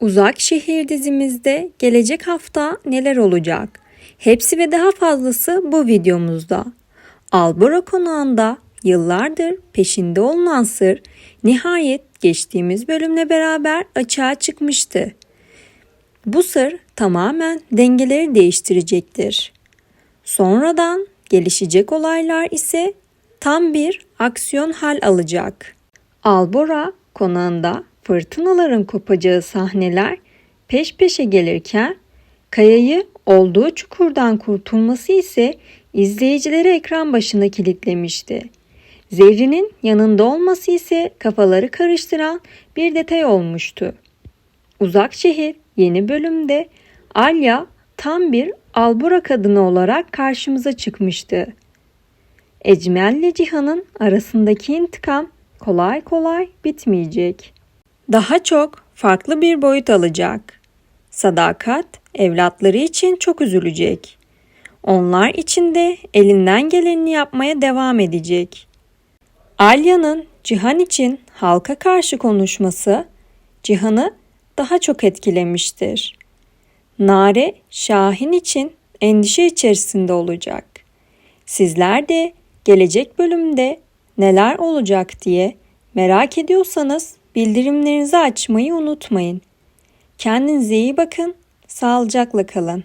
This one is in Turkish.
Uzak Şehir dizimizde gelecek hafta neler olacak? Hepsi ve daha fazlası bu videomuzda. Albora konağında yıllardır peşinde olunan sır nihayet geçtiğimiz bölümle beraber açığa çıkmıştı. Bu sır tamamen dengeleri değiştirecektir. Sonradan gelişecek olaylar ise tam bir aksiyon hal alacak. Albora konağında fırtınaların kopacağı sahneler peş peşe gelirken Kaya'yı olduğu çukurdan kurtulması ise izleyicileri ekran başına kilitlemişti. Zerrin'in yanında olması ise kafaları karıştıran bir detay olmuştu. Uzak Şehir yeni bölümde Alya tam bir albura kadını olarak karşımıza çıkmıştı. Ecmel ile Cihan'ın arasındaki intikam kolay kolay bitmeyecek. Daha çok farklı bir boyut alacak. Sadakat evlatları için çok üzülecek. Onlar için de elinden geleni yapmaya devam edecek. Alya'nın Cihan için halka karşı konuşması Cihan'ı daha çok etkilemiştir. Nare Şahin için endişe içerisinde olacak. Sizler de gelecek bölümde neler olacak diye merak ediyorsanız bildirimlerinizi açmayı unutmayın. Kendinize iyi bakın, sağlıcakla kalın.